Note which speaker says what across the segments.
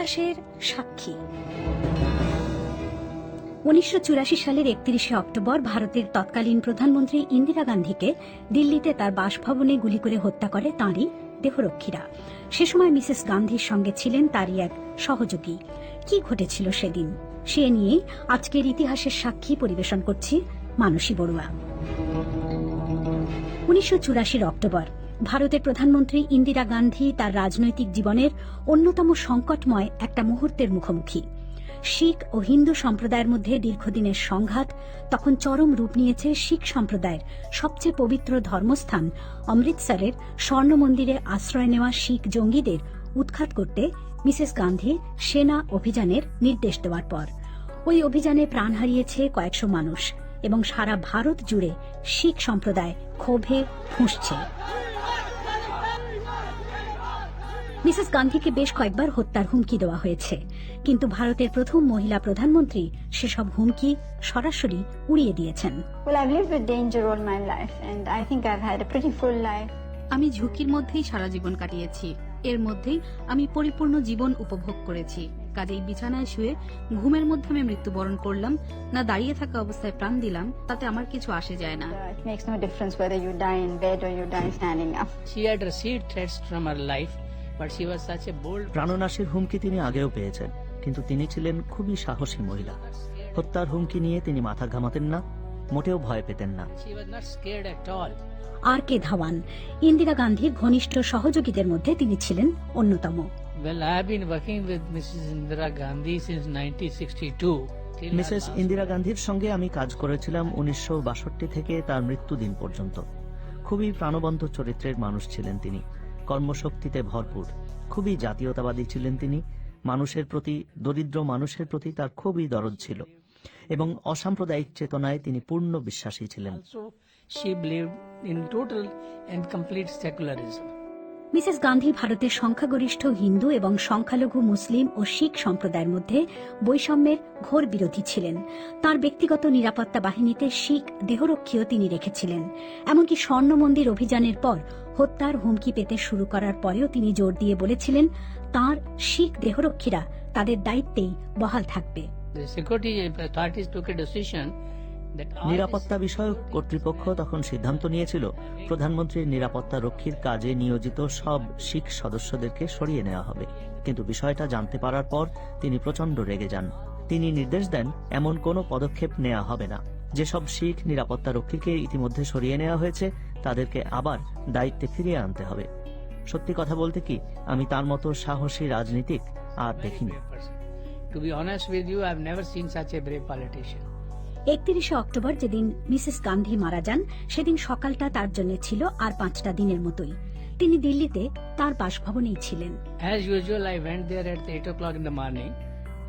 Speaker 1: ইতিহাসের সাক্ষী। উনিশশো সালের একত্রিশে অক্টোবর ভারতের তৎকালীন প্রধানমন্ত্রী ইন্দিরা গান্ধীকে দিল্লিতে তার বাসভবনে গুলি করে হত্যা করে তাঁরই দেহরক্ষীরা। সে সময় মিসেস গান্ধীর সঙ্গে ছিলেন তারই এক সহযোগী। কি ঘটেছিল সেদিন? সে নিয়ে আজকের ইতিহাসের সাক্ষী পরিবেশন করছি মানসী বড়ুয়া। উনিশশো চুরাশির অক্টোবর ভারতের প্রধানমন্ত্রী ইন্দিরা গান্ধী তার রাজনৈতিক জীবনের অন্যতম সংকটময় একটা মুহূর্তের মুখোমুখি। শিখ ও হিন্দু সম্প্রদায়ের মধ্যে দীর্ঘদিনের সংঘাত তখন চরম রূপ নিয়েছে শিখ সম্প্রদায়ের সবচেয়ে পবিত্র ধর্মস্থান অমৃতসরের স্বর্ণ মন্দিরে আশ্রয় নেওয়া শিখ জঙ্গিদের উৎখাত করতে মিসেস গান্ধী সেনা অভিযানের নির্দেশ দেওয়ার পর। ওই অভিযানে প্রাণ হারিয়েছে কয়েকশো মানুষ এবং সারা ভারত জুড়ে শিখ সম্প্রদায় ক্ষোভে ফুঁসছে। মিসেস গান্ধীকে বেশ কয়েকবার হত্যার হুমকি দেওয়া হয়েছে। কিন্তু ভারতের প্রথম মহিলা প্রধানমন্ত্রী সেসব হুমকি সরাসরি উড়িয়ে দিয়েছেন।
Speaker 2: Well, I've lived with danger all my life, and I think I've had a pretty full life.
Speaker 3: আমি ঝুঁকির মধ্যেই সারা জীবন কাটিয়েছি। এর মধ্যেই আমি পরিপূর্ণ জীবন উপভোগ করেছি। কাজেই বিছানায় শুয়ে ঘুমের মধ্যে আমি মৃত্যুবরণ করলাম না দাঁড়িয়ে থাকা অবস্থায় প্রাণ দিলাম তাতে আমার কিছু আসে যায় না।
Speaker 2: It makes no difference whether you die in bed or you die standing up.
Speaker 4: She had received threats from her life,
Speaker 5: প্রাণনাশের হুমকি তিনি আগেও পেয়েছেন কিন্তু তিনি ছিলেন খুবই সাহসী মহিলা হত্যার হুমকি নিয়ে তিনি মাথা ঘামাতেন না মোটেও ভয় পেতেন না.
Speaker 1: আর কে ধাওয়ান ইন্দিরা গান্ধীর ঘনিষ্ঠ সহযোগীদের মধ্যে তিনি ছিলেন অন্যতম
Speaker 4: Well, I have been working with Mrs. Indira Gandhi since 1962.
Speaker 5: Mrs Indira গান্ধীর সঙ্গে আমি কাজ করেছিলাম উনিশশো বাষট্টি থেকে তার মৃত্যুদিন পর্যন্ত খুবই প্রাণবন্ত চরিত্রের মানুষ ছিলেন তিনি কর্মশক্তিতে ভরপুর। খুবই জাতীয়তাবাদী ছিলেন তিনি। মানুষের প্রতি দরিদ্র মানুষের প্রতি তার খুবই দরদ ছিল এবং অসাম্প্রদায়িক চেতনায় তিনি পূর্ণ বিশ্বাসী ছিলেন.
Speaker 1: মিসেস গান্ধী ভারতের সংখ্যাগরিষ্ঠ হিন্দু এবং সংখ্যালঘু মুসলিম ও শিখ সম্প্রদায়ের মধ্যে বৈষম্যের ঘোর বিরোধী ছিলেন। তার ব্যক্তিগত নিরাপত্তা বাহিনীতে শিখ দেহরক্ষীও তিনি রেখেছিলেন। এমনকি স্বর্ণ মন্দির অভিযানের পর হত্যার হুমকি পেতে শুরু করার পরেও তিনি জোর দিয়ে বলেছিলেন তার শিখ দেহরক্ষীরা তাদের দায়িত্বেই বহাল থাকবে।
Speaker 4: All
Speaker 5: নিরাপত্তা বিষয়ক কর্তৃপক্ষ তখন সিদ্ধান্ত নিয়েছিল প্রধানমন্ত্রীর নিরাপত্তা রক্ষীর কাজে নিয়োজিত সব শিখ সদস্যদেরকে সরিয়ে নেওয়া হবে। কিন্তু বিষয়টা জানতে পারার পর তিনি প্রচণ্ড রেগে যান। তিনি নির্দেশ দেন এমন কোনো পদক্ষেপ নেওয়া হবে না। যেসব শিখ নিরাপত্তা রক্ষীকে ইতিমধ্যে সরিয়ে নেওয়া হয়েছে তাদেরকে আবার দায়িত্বে ফিরিয়ে আনতে হবে। সত্যি কথা বলতে কি আমি তার মতো সাহসী রাজনীতিক আর দেখিনি।
Speaker 4: A brave politician.
Speaker 1: একত্রিশে অক্টোবর যেদিন মিসেস গান্ধী মারা যান সেদিন সকালটা তার জন্য ছিল আর পাঁচটা দিনের মতোই। তিনি দিল্লিতে তার বাসভবনেই ছিলেন।
Speaker 4: As usual, I went there at 8 o'clock in the morning.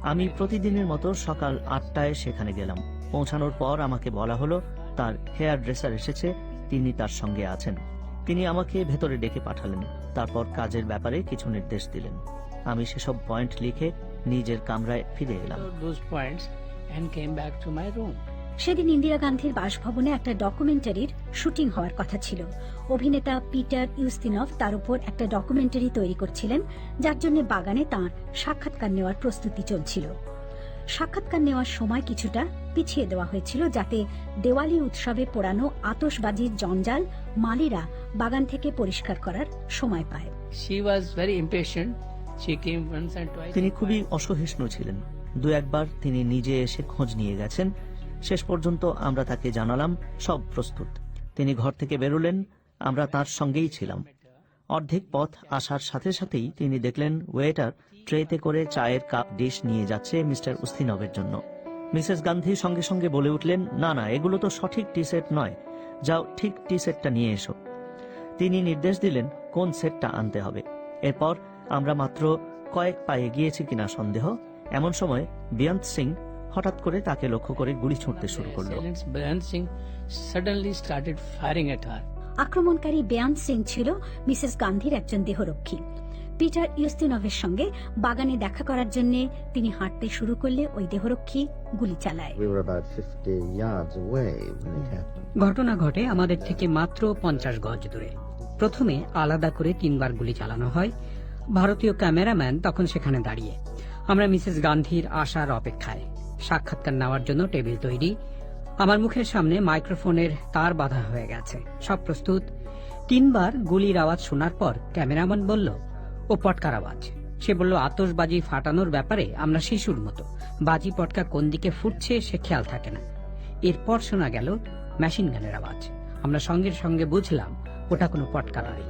Speaker 5: আমি প্রতিদিনের মতো সকাল আটটায় সেখানে গেলাম। পৌঁছানোর পর আমাকে বলা হলো তার হেয়ার ড্রেসার এসেছে তিনি তার সঙ্গে আছেন। তিনি আমাকে ভেতরে ডেকে পাঠালেন। তারপর কাজের ব্যাপারে কিছু নির্দেশ দিলেন। আমি সেসব পয়েন্ট লিখে নিজের কামরায় ফিরে এলাম.
Speaker 1: সেদিন ইন্দিরা গান্ধীর বাসভবনে একটা ডকুমেন্টারির শুটিং হওয়ার কথা ছিল। অভিনেতা পিটার ইউস্তিনভ তার উপর একটা ডকুমেন্টারি তৈরি করছিলেন যার জন্য বাগানে তার সাক্ষাৎকার নেওয়ার প্রস্তুতি চলছিল। সাক্ষাৎকার নেওয়ার সময় কিছুটা পিছিয়ে দেওয়া হয়েছিল যাতে দেওয়ালি উৎসবে পোড়ানো আতশবাজির জঞ্জাল মালিরা বাগান থেকে পরিষ্কার করার সময় পায়.
Speaker 5: তিনি খুবই অসহিষ্ণু ছিলেন। দু একবার তিনি নিজে এসে খোঁজ নিয়ে গেছেন। শেষ পর্যন্ত আমরা তাকে জানালাম সব প্রস্তুত। তিনি ঘর থেকে বেরোলেন আমরা তার সঙ্গেই ছিলাম। অর্ধেক পথ আসার সাথে সাথেই তিনি দেখলেন ওয়েটার ট্রেতে করে চায়ের কাপ ডিশ নিয়ে যাচ্ছে মিস্টার উস্তিনবের জন্য। মিসেস গান্ধী সঙ্গে সঙ্গে বলে উঠলেন, না না, এগুলো তো সঠিক টি সেট নয়। যাও, ঠিক টি সেটটা নিয়ে এসো। তিনি নির্দেশ দিলেন, কোন সেটটা আনতে হবে? এরপর আমরা মাত্র কয়েক পায়ে গিয়েছি কিনা সন্দেহ, এমন সময় বিয়ন্ত সিং হঠাৎ করে তাকে লক্ষ্য করে গুলি ছুঁড়তে শুরু করল।
Speaker 1: আক্রমণকারী বেয়ান সিং ছিল মিসেস গান্ধীর একজন দেহরক্ষী। পিটার ইউস্তিনভের সঙ্গে বাগানে দেখা করার জন্য তিনি হাঁটতে শুরু করলে ওই দেহরক্ষী গুলি চালায়।
Speaker 6: We were about 50 yards away when it happened.
Speaker 7: ঘটনা ঘটে আমাদের থেকে মাত্র পঞ্চাশ গজ দূরে। প্রথমে আলাদা করে তিনবার গুলি চালানো হয়। ভারতীয় ক্যামেরাম্যান তখন সেখানে দাঁড়িয়ে। আমরা মিসেস গান্ধীর আসার অপেক্ষায় সাক্ষাৎকার নেওয়ার জন্য টেবিল তৈরি। আমার মুখের সামনে মাইক্রোফোনের তার বাধা হয়ে গেছে। সব প্রস্তুত? তিনবার গুলির আওয়াজ শোনার পর ক্যামেরাম্যান বলল, ও পটকার আওয়াজ। সে বলল আতসবাজি ফাটানোর ব্যাপারে আমরা শিশুর মতো। বাজি পটকা কোন দিকে ফুটছে সে খেয়াল থাকে না। এরপর শোনা গেল মেশিন গানের আওয়াজ। আমরা সঙ্গে সঙ্গে বুঝলাম ওটা কোনো পটকা নয়।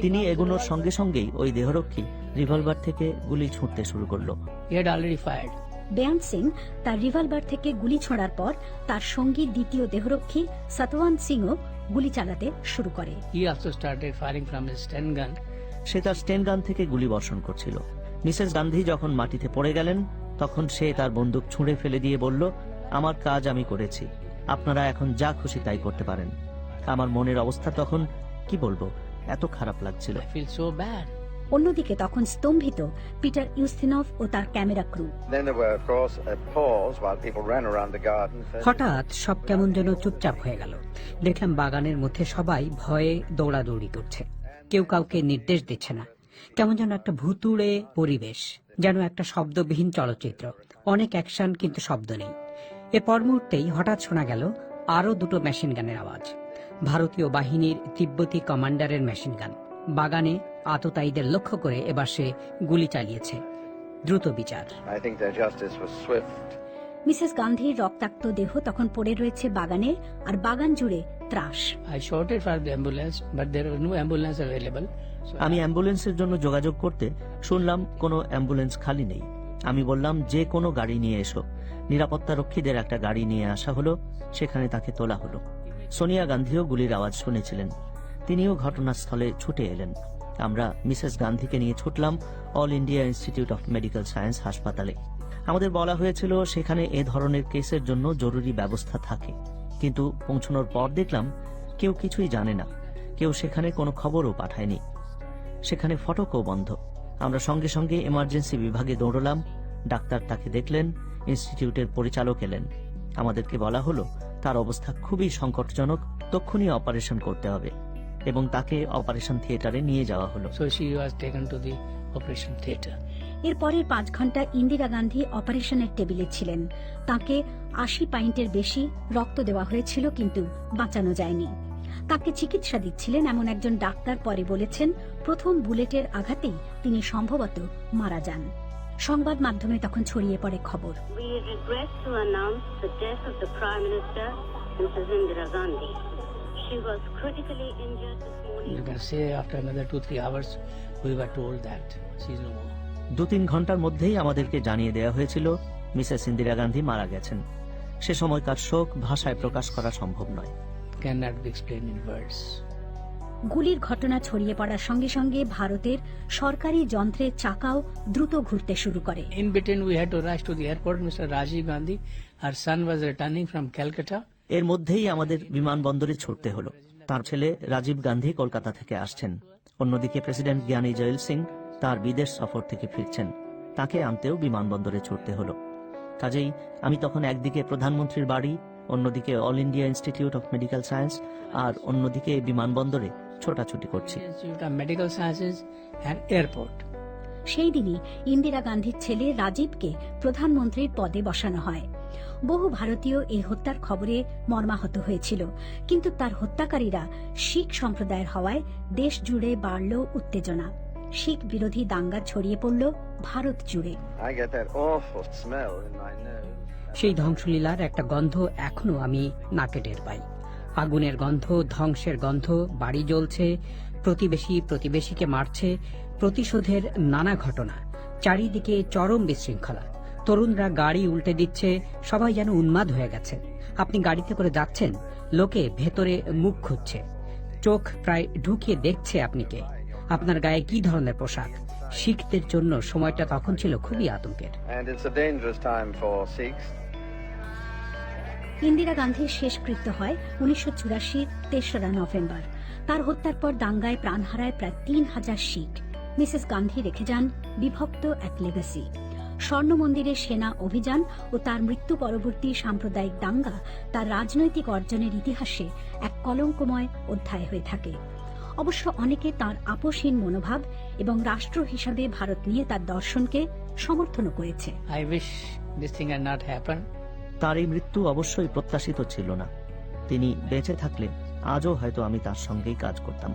Speaker 5: তিনি এগোনোর সঙ্গে সঙ্গেই ওই দেহরক্ষী রিভলভার থেকে গুলি ছুঁড়তে শুরু করল।
Speaker 1: সিং তার রিভলভার থেকে গুলি ছোঁড়ার পর তার সঙ্গী দ্বিতীয় দেহরক্ষী সতওয়ান সিংও গুলি চালাতে শুরু করে।
Speaker 5: সে তার স্টেনগান থেকে গুলি বর্ষণ করছিল। মিসেস গান্ধী যখন মাটিতে পড়ে গেলেন তখন সে তার বন্দুক ছুঁড়ে ফেলে দিয়ে বলল আমার কাজ আমি করেছি। আপনারা এখন যা খুশি তাই করতে পারেন। আমার মনের অবস্থা তখন কি বলব এত খারাপ লাগছিল।
Speaker 1: অন্যদিকে তখন স্তম্ভিত পিটার ইউস্তিনভ ও তার camera crew.
Speaker 8: Then there were, of course, a pause while people ran around the garden.
Speaker 7: হঠাৎ সব কেমন যেন চুপচাপ হয়ে গেল। দেখলাম বাগানের মধ্যে সবাই ভয়ে দৌড়াদৌড়ি করছে। কেউ কাউকে নির্দেশ দিচ্ছে না। কেমন যেন একটা ভুতুড়ে পরিবেশ যেন একটা শব্দবিহীন চলচ্চিত্র। অনেক অ্যাকশন কিন্তু শব্দ নেই। এ পর মুহূর্তেই হঠাৎ শোনা গেল আরও দুটো মেশিন গানের আওয়াজ। ভারতীয় বাহিনীর তিব্বতী কমান্ডারের মেশিন গান। বাগানে আততায়ীদের লক্ষ্য করে এবার সে গুলি চালিয়েছে। দ্রুত বিচার.
Speaker 1: মিসেস গান্ধীর রক্তাক্ত দেহ তখন পড়ে রয়েছে বাগানে আর বাগান জুড়ে ত্রাস।
Speaker 5: আমি অ্যাম্বুলেন্সের জন্য যোগাযোগ করতে শুনলাম কোনো অ্যাম্বুলেন্স খালি নেই। আমি বললাম যে কোনো গাড়ি নিয়ে এসো। নিরাপত্তা রক্ষীদের একটা গাড়ি নিয়ে আসা হলো, সেখানে তাকে তোলা হলো। সোনিয়া গান্ধীও গুলির আওয়াজ শুনেছিলেন। তিনিও ঘটনাস্থলে ছুটে এলেন। আমরা মিসেস গান্ধীকে নিয়ে ছুটলাম All India Institute of Medical Science হাসপাতালে। আমাদের বলা হয়েছিল, সেখানে এ ধরনের কেসের জন্য জরুরি ব্যবস্থা থাকে। কিন্তু পৌঁছানোর পর দেখলাম, কেউ কিছুই জানে না। কেউ সেখানে কোনো খবরও পাঠায়নি। সেখানে ফটকও বন্ধ। আমরা সঙ্গে সঙ্গে এমার্জেন্সি বিভাগে দৌড়লাম। ডাক্তার তাকে দেখলেন ইনস্টিটিউটের পরিচালক এলেন। আমাদেরকে বলা হলো তার অবস্থা খুবই সংকটজনক তক্ষুনি অপারেশন করতে হবে। এবং তাকে অপারেশন থিয়েটারে নিয়ে যাওয়া হলো.
Speaker 1: এর পরের পাঁচ ঘণ্টা ইন্দিরা গান্ধী অপারেশনের টেবিলে ছিলেন। তাকে আশি পাইন্টের বেশি রক্ত দেওয়া হয়েছিল কিন্তু বাঁচানো যায়নি। তাকে চিকিৎসা দিচ্ছিলেন এমন একজন ডাক্তার পরে বলেছেন প্রথম বুলেটের আঘাতেই তিনি সম্ভবত মারা যান। সংবাদ মাধ্যমে তখন ছড়িয়ে পড়ে খবর।
Speaker 5: দু তিন ঘণ্টার মধ্যেই আমাদেরকে জানিয়ে দেওয়া হয়েছিল মিসেস ইন্দিরা গান্ধী মারা গেছেন। সে সময়কার শোক ভাষায় প্রকাশ করা সম্ভব নয়।
Speaker 4: Can not explain in words
Speaker 1: গুলির ঘটনা ছড়িয়ে পড়ার সঙ্গে সঙ্গে ভারতের সরকারি যন্ত্রের চাকাও দ্রুত ঘুরতে শুরু করে
Speaker 4: In between, we had to rush to the airport. Mr. Rajiv Gandhi, her son was returning from Calcutta.
Speaker 5: এর মধ্যেই আমাদের বিমানবন্দরে ছুটতে হলো তার ছেলে রাজীব গান্ধী কলকাতা থেকে আসছেন অন্যদিকে প্রেসিডেন্ট জ্ঞানী জয়েল সিং তার বিদেশ সফর থেকে ফিরছেন তাকে আনতেও বিমানবন্দরে ছুটতে হলো কাজেই আমি তখন একদিকে প্রধানমন্ত্রীর বাড়ি অন্যদিকে All India Institute of Medical Science আর অন্যদিকে বিমানবন্দরে ছোটাছুটি করছি।
Speaker 1: সেই দিনই ইন্দিরা গান্ধীর ছেলে রাজীবকে প্রধানমন্ত্রীর পদে বসানো হয়। বহু ভারতীয় এই হত্যার খবরে মর্মাহত হয়েছিল কিন্তু তার হত্যাকারীরা শিখ সম্প্রদায়ের হওয়ায় দেশ জুড়ে বাড়ল উত্তেজনা। শিখ বিরোধী দাঙ্গা ছড়িয়ে পড়ল ভারত জুড়ে.
Speaker 7: সেই ধ্বংসলীলার একটা গন্ধ এখনও আমি নাকে টের পাই। আগুনের গন্ধ, ধ্বংসের গন্ধ, বাড়ি জ্বলছে, প্রতিবেশী প্রতিবেশীকে মারছে, প্রতিশোধের নানা ঘটনা, চারিদিকে চরম বিশৃঙ্খলা। তরুণরা গাড়ি উল্টে দিচ্ছে, সবাই যেন উন্মাদ হয়ে গেছে। আপনি গাড়িতে করে যাচ্ছেন, লোকে ভেতরে মুখ খুঁজছে। চোখ প্রায় ঢুকিয়ে দেখছে আপনি কে। আপনার গায়ে কি ধরনের পোশাক? শিখদের জন্য সময়টা তখন ছিল খুবই আতঙ্কের।
Speaker 1: ইন্দিরা গান্ধীর শেষকৃত্য হয় উনিশশো চুরাশির তেসরা নভেম্বর। তার হত্যার পর দাঙ্গায় প্রাণ হারায় প্রায় তিন হাজার শিখ। মিসেস গান্ধী রেখে যান বিভক্ত এক লেগাসি স্বর্ণ মন্দিরের সেনা অভিযান ও তার মৃত্যু পরবর্তী সাম্প্রদায়িক দাঙ্গা তার রাজনৈতিক অর্জনের ইতিহাসে এক কলঙ্কময় অধ্যায় হয়ে থাকে। অবশ্য অনেকে তার আপোষহীন মনোভাব এবং রাষ্ট্র হিসাবে ভারত নিয়ে তার দর্শনকে সমর্থনও করেছে।
Speaker 4: I wish this thing had not happened.
Speaker 5: তার এই মৃত্যু অবশ্যই প্রত্যাশিত ছিল না। তিনি বেঁচে থাকলে আজও হয়তো আমি তার সঙ্গেই কাজ করতাম।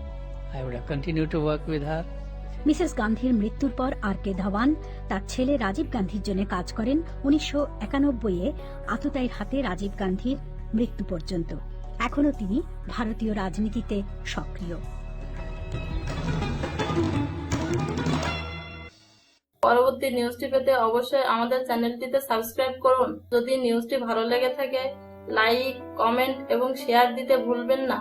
Speaker 4: I would have continued to work with
Speaker 1: Mrs গান্ধীর মৃত্যুর পর আর কে ধাওয়ান তার ছেলে রাজীব গান্ধীর জন্য কাজ করেন উনিশশো একানব্বইয়ে আততায়ীর হাতে রাজীব গান্ধীর মৃত্যু পর্যন্ত। এখনও তিনি ভারতীয় রাজনীতিতে সক্রিয়।
Speaker 9: পরবর্তী নিউজটি পেতে অবশ্যই আমাদের চ্যানেলটিতে সাবস্ক্রাইব করুন। যদি নিউজটি ভালো লেগে থাকে লাইক কমেন্ট এবং শেয়ার দিতে ভুলবেন না।